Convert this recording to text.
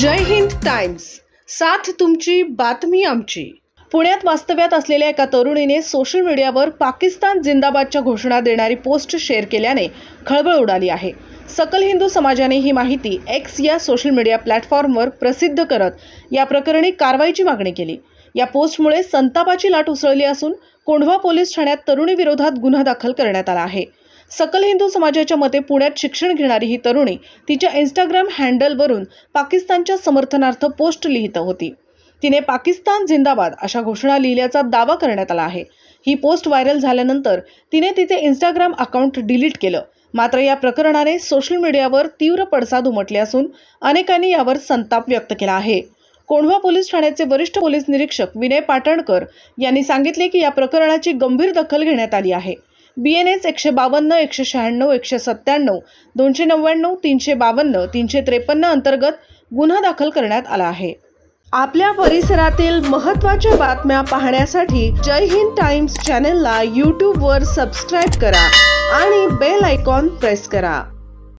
जय Hind Times साथ तुमची बातमी आमची. पुण्यात वास्तव्यात असलेल्या एका तरुणीने सोशल मीडियावर पाकिस्तान जिंदाबादच्या घोषणा देणारी पोस्ट शेअर केल्याने खळबळ उडाली आहे. सकल हिंदू समाजाने ही माहिती एक्स या सोशल मीडिया प्लॅटफॉर्मवर प्रसिद्ध करत या प्रकरणी कारवाईची मागणी केली. या पोस्टमुळे संतापाची लाट उसळली असून कोंढवा पोलीस ठाण्यात तरुणीविरोधात गुन्हा दाखल करण्यात आला आहे. सकल हिंदू समाजाच्या मते पुण्यात शिक्षण घेणारी ही तरुणी तिच्या इंस्टाग्राम हँडलवरून पाकिस्तानच्या समर्थनार्थ पोस्ट लिहित होती. तिने पाकिस्तान जिंदाबाद अशा घोषणा लिहिल्याचा दावा करण्यात आला आहे. ही पोस्ट व्हायरल झाल्यानंतर तिने तिचे इंस्टाग्राम अकाउंट डिलीट केलं. मात्र या प्रकरणाने सोशल मीडियावर तीव्र पडसाद उमटले असून अनेकांनी यावर संताप व्यक्त केला आहे. कोंढवा पोलीस ठाण्याचे वरिष्ठ पोलीस निरीक्षक विनय पाटणकर यांनी सांगितले की या प्रकरणाची गंभीर दखल घेण्यात आली आहे. बी एन एच एकशे बावन्न एकशे शहाण्णव एकशे सत्त्याण्णव दोनशे नव्याण्णव तीनशे बावन्न तीनशे त्रेपन्न अंतर्गत गुन्हा दाखल करण्यात आला आहे. आपल्या परिसरातील महत्त्वाच्या बातम्या पाहण्यासाठी जय हिंद टाइम्स चॅनलला यूट्यूबवर सबस्क्राईब करा आणि बेल आयकॉन प्रेस करा.